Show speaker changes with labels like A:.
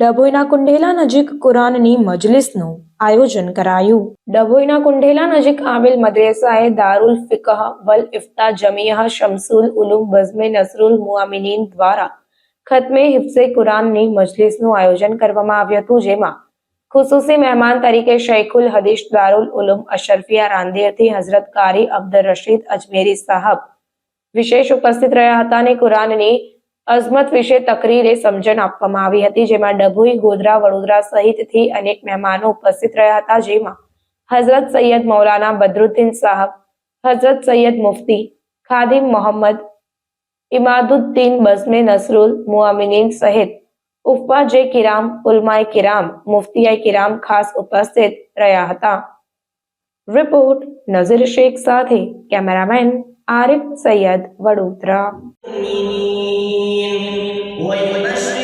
A: ડભોઈના કુંઢેલા નજીક કુરાનની મજલિસનું આયોજન કરાયું. ડભોઈના કુંઢેલા નજીક આવેલ મદ્રેસાએ દારુલ ફિકહ વલ ઇફતા જમિયહ શમસુલ ઉલુમ બઝમે નસરુલ મુઆમિનીન દ્વારા ખતમે હિફ્ઝે કુરાનની મજલિસનું આયોજન કરવામાં આવ્યું હતું, જેમાં ખુસુસી મહેમાન તરીકે શૈખુલ હદીશ દારુલ ઉલુમ અશરફિયા રાંદેરથી હઝરત કારી અબ્દુલ રશીદ અજમેરી સાહબ વિશેષ ઉપસ્થિત રહ્યા હતા અને કુરાનની અઝમત વિશે તકરીરે સમજણ આપવામાં આવી હતી, જેમાં ડભોઈ, ગોધરા, વડોદરા સહિતથી અનેક મહેમાનો ઉપસ્થિત રહ્યા હતા, જેમાં હઝરત સૈયદ મૌલાના બદરુદ્દીન સાહબ, હઝરત સૈયદ મુફતી, ખાદિમ મોહમ્મદ, ઇમાદુદ્દીન બઝમે નસરુલ, મુઆમિનીન સહિત ઉફા જે કિરામ, ઉલમાએ કિરામ મુફતીએ કિરામ ખાસ ઉપસ્થિત રહ્યા હતા. રિપોર્ટ નઝીર શેખ સાથે કેમેરામેન આરિફ સૈયદ વડોદરા.
B: 我以为
C: 是